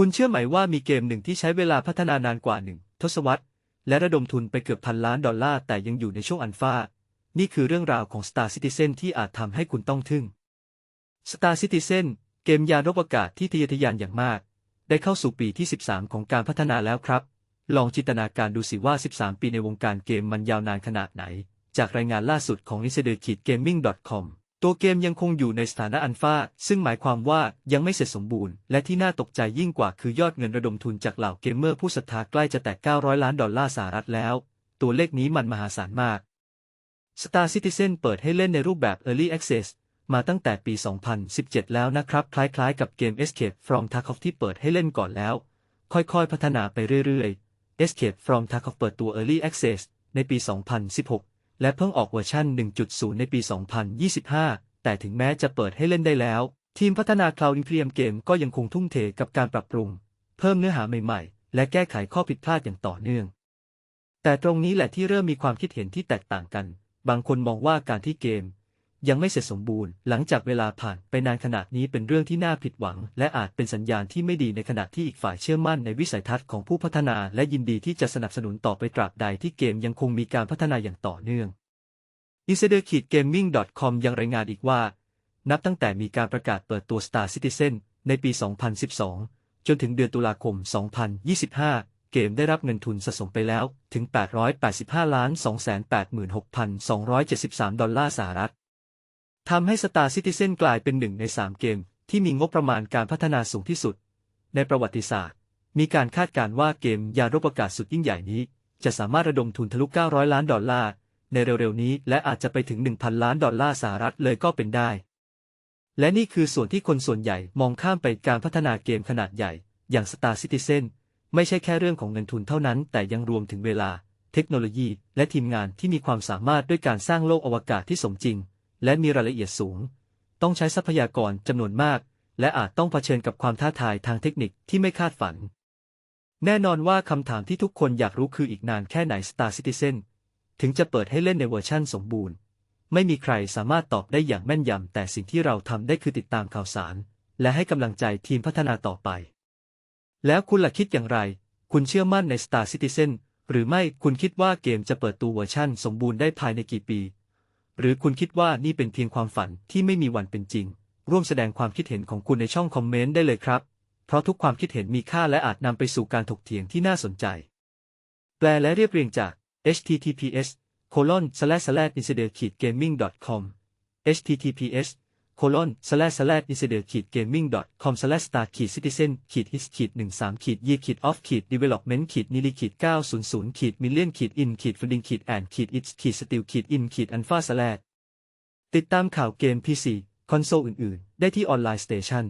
คุณเชื่อไหมว่ามีเกมหนึ่งที่ใช้เวลาพัฒนานานกว่าหนึ่งทศวรรษ และระดมทุนไปเกือบพันล้านดอลลาร์แต่ยังอยู่ในช่วงอัลฟานี่คือเรื่องราวของ Star Citizen ที่อาจทำให้คุณต้องทึ่ง Star Citizen เกมยานอวกาศที่ทะเยอทะยานอย่างมาก ได้เข้าสู่ปีที่ 13 ของการพัฒนาแล้วครับ ลองจินตนาการดูสิว่า 13 ปีในวงการเกมมันยาวนานขนาดไหน จากรายงานล่าสุดของ insider-gaming.com ตัวเกมยังคงอยู่ในสถานะอัลฟาซึ่งหมายความว่ายังไม่เสร็จสมบูรณ์ และที่น่าตกใจยิ่งกว่าคือยอดเงินระดมทุนจากเหล่าเกมเมอร์ผู้ศรัทธาใกล้จะแตะ 900 ล้านดอลลาร์สหรัฐแล้ว ตัวเลขนี้มันมหาศาลมาก Star Citizen เปิดให้เล่นในรูปแบบ Early Access มาตั้งแต่ปี 2017 แล้วนะครับ คล้ายๆ กับเกม Escape from Tarkov ที่เปิดให้เล่นก่อนแล้ว ค่อยๆ พัฒนาไปเรื่อยๆ Escape from Tarkov เปิดตัว Early Access ในปี 2016 และเพิ่งออกเวอร์ชัน 1.0 ในปี 2025 แต่ถึงแม้จะเปิดให้เล่นได้แล้ว ทีมพัฒนา Cloud Imperium Game ก็ยังคงทุ่มเทกับการปรับปรุง เพิ่มเนื้อหาใหม่ๆ และแก้ไขข้อผิดพลาดอย่างต่อเนื่อง แต่ตรงนี้แหละที่เริ่มมีความคิดเห็นที่แตกต่างกัน บางคนมองว่าการที่เกม ยังไม่เสร็จสมบูรณ์ หลังจากเวลาผ่านไปนานขนาดนี้เป็นเรื่องที่น่าผิดหวัง และอาจเป็นสัญญาณที่ไม่ดีในขณะที่อีกฝ่ายเชื่อมั่นในวิสัยทัศน์ของผู้พัฒนา และยินดีที่จะสนับสนุนต่อไปตราบใดที่เกมยังคงมีการพัฒนาอย่างต่อเนื่อง Insider-Gaming.com ยังรายงานอีกว่า นับตั้งแต่มีการประกาศเปิดตัว Star Citizen ในปี 2012 จนถึงเดือนตุลาคม 2025เกมได้รับเงินทุนสะสมไปแล้วถึง 885 ล้าน 286,273 ดอลลาร์สหรัฐ ทำให้ Star Citizen กลายเป็นหนึ่งใน3เกม ที่มีงบประมาณการพัฒนาสูงที่สุด ในประวัติศาสตร์ มีการคาดการณ์ว่าเกมยานรบอากาศสุดยิ่งใหญ่นี้ จะสามารถระดมทุนทะลุ 900 ล้านดอลลาร์ ในเร็วๆนี้ และอาจจะไปถึง 1,000 ล้านดอลลาร์สหรัฐเลยก็เป็นได้ และนี่คือส่วนที่คนส่วนใหญ่มองข้ามไปการพัฒนาเกมขนาดใหญ่ อย่าง Star Citizen ไม่ใช่แค่เรื่องของเงินทุนเท่านั้น แต่ยังรวมถึงเวลา เทคโนโลยี และทีมงานที่มีความสามารถด้วยการสร้างโลกอวกาศที่สมจริง และมีรายละเอียดสูง ต้องใช้ทรัพยากรจำนวนมาก และอาจต้องเผชิญกับความท้าทายทางเทคนิคที่ไม่คาดฝัน แน่นอนว่าคำถามที่ทุกคนอยากรู้คืออีกนานแค่ไหน Star Citizen ถึงจะเปิดให้เล่นในเวอร์ชั่นสมบูรณ์ ไม่มีใครสามารถตอบได้อย่างแม่นยำแต่สิ่งที่เราทำได้คือติดตามข่าวสาร และให้กำลังใจทีมพัฒนาต่อไป แล้วคุณล่ะคิดอย่างไร คุณเชื่อมั่นใน Star Citizen หรือไม่คุณคิดว่าเกมจะเปิดตัวเวอร์ชั่นสมบูรณ์ได้ภายในกี่ปี หรือคุณคิดว่านี่เป็นเพียงความฝันที่ไม่มีวันเป็นจริง ร่วมแสดงความคิดเห็นของคุณในช่องคอมเมนต์ได้เลยครับ เพราะทุกความคิดเห็นมีค่าและอาจนำไปสู่การถกเถียงที่น่าสนใจ แปลและเรียบเรียงจาก https colon slash slash insider gaming com https colon slash slash insider gaming com slash startkid citizen his 13 y off development nili 900 million in funding and its still in alpha slash ติดตามข่าวเกม PC คอนโซลอื่น ๆ ได้ที่ออนไลน์สเตชัน